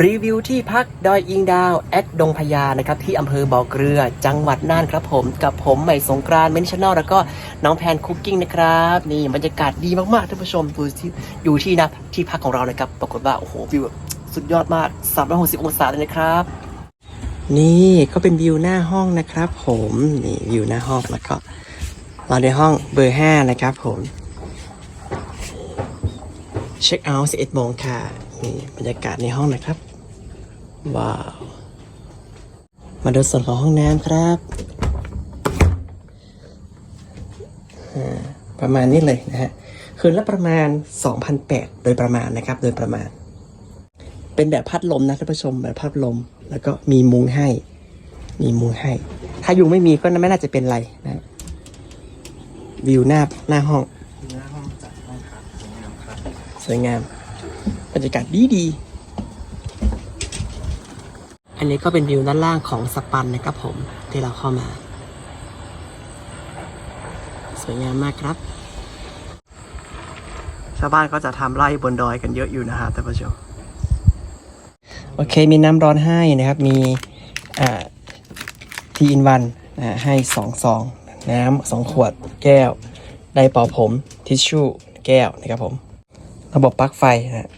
รีวิวที่พักดอยอิงดาว แอดดงพญานะครับที่อำเภอบ่อเกลือ จังหวัดน่านครับผมกับผมใหม่สงกรานเมนชั่นแนลแล้วก็น้องแพนคุกกิ้งนะครับ นี่บรรยากาศดีมากๆท่านผู้ชมดูที่อยู่ที่นะที่พักของเรานะครับ ปรากฏว่า โอ้โห วิวสุดยอดมาก 360 องศาเลยนะครับ นี่ก็เป็นวิวหน้าห้องนะครับ ผมนี่วิวหน้าห้องแล้วก็เราในห้องเบอร์ห้านะครับผม เช็คเอาท์11โมงค่ะ นี่บรรยากาศในห้องนะครับ ว้าว มาดูส่วนของห้องน้ำครับ ประมาณนี้เลยนะฮะ คืนละประมาณ2,800โดยประมาณนะครับ โดยประมาณ เป็นแบบพัดลมนะท่านผู้ชมแบบพัดลม แล้วก็มีมุ้งให้ มีมุ้งให้ ถ้ายุงไม่มีก็ไม่น่าจะเป็นไรนะ วิวหน้าหน้าห้องหน้าห้องจัดห้องพักสวยงามครับ ส วยงาม บรรยากาศดีดีอันนี้ก็เป็นวิวด้านล่างของสปันนะครับผมที่เราเข้ามา สวยงามมากครับ ชาวบ้านก็จะทำไร่บนดอยกันเยอะอยู่นะฮะท่านผู้ชมโอเคมีน้ำร้อนให้นะครับ มีทีอินวันให้สองซองน้ำสองขวดแก้วไดเป่าผมทิชชู่แก้วนะครับผม ระบบปลั๊กไฟฮะ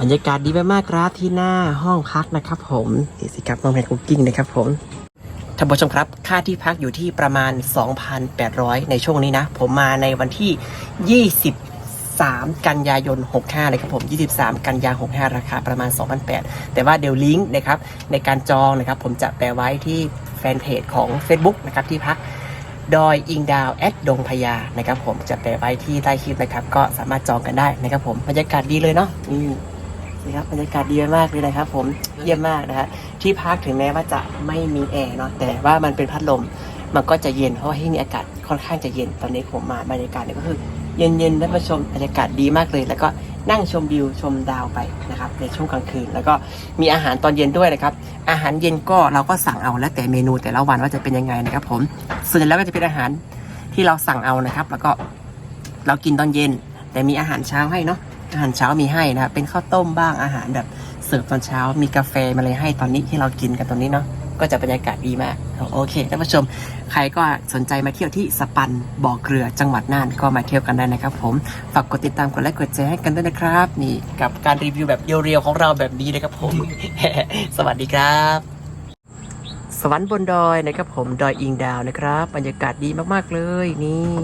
บรรยากาศดีมากๆครับที่หน้าห้องพักนะครับผมนี่สิครับน้องแพนคุกกิ้งนะครับผมท่านผู้ชมครับ ค่าที่พักอยู่ที่ประมาณ 2,800 ในช่วงนี้นะ ผมมาในวันที่ 23 กันยายน 65 เลยครับผม 23 กันยา 65 ราคาประมาณ 2,800 แต่ว่าเดี๋ยวลิงก์นะครับในการจองนะครับผมจะแปะไว้ที่แฟนเพจของ Facebook นะครับที่พักดอยอิงดาวแอดดงพญานะครับผมจะแปะไว้ที่ใต้คลิปนะครับ ก็สามารถจองกันได้นะครับผมบรรยากาศดีเลยเนาะอืมนี่ครับบรรยากาศดีมากเลยนะครับ ผมเยี่ยมมากนะฮะที่พักถึงแม้ว่าจะไม่มีแอร์เนาะแต่ว่ามันเป็นพัดลมมันก็จะเย็นเพราะว่าที่นี่อากาศค่อนข้างจะเย็นตอนนี้ผมมาบรรยากาศเนี่ยก็คือ เย็นๆท่านผู้ชมบรรยากาศดีมากเลย แล้วก็นั่งชมวิวชมดาวไปนะครับในช่วงกลางคืน แล้วก็มีอาหารตอนเย็นด้วยนะครับ อาหารเย็นก็เราก็สั่งเอาแล้วแต่เมนูแต่ละวันว่าจะเป็นยังไงนะครับผมส่วนใหญ่แล้วก็จะเป็นอาหารที่เราสั่งเอานะครับ แล้วก็เรากินตอนเย็น แต่มีอาหารเช้าให้เนาะอาหารเช้ามีให้นะครับเป็นข้าวต้มบ้างอาหารแบบเสิร์ฟตอนเช้า มีกาแฟมาเลยให้ตอนนี้ที่เรากินกันตอนนี้เนาะก็จะบรรยากาศดีมาก โอเคท่านผู้ชม ใครก็สนใจมาเที่ยวที่สปันบ่อเกลือจังหวัดน่านก็มาเที่ยวกันได้นะครับผมฝากกดติดตามกดไลค์กดแชร์ให้กันด้วยนะครับ นี่กับการรีวิวแบบเรียวๆของเราแบบนี้นะครับผม สวัสดีครับ สวรรค์บนดอยนะครับผมดอยอิงดาวนะครับบรรยากาศดีมากๆเลยนี่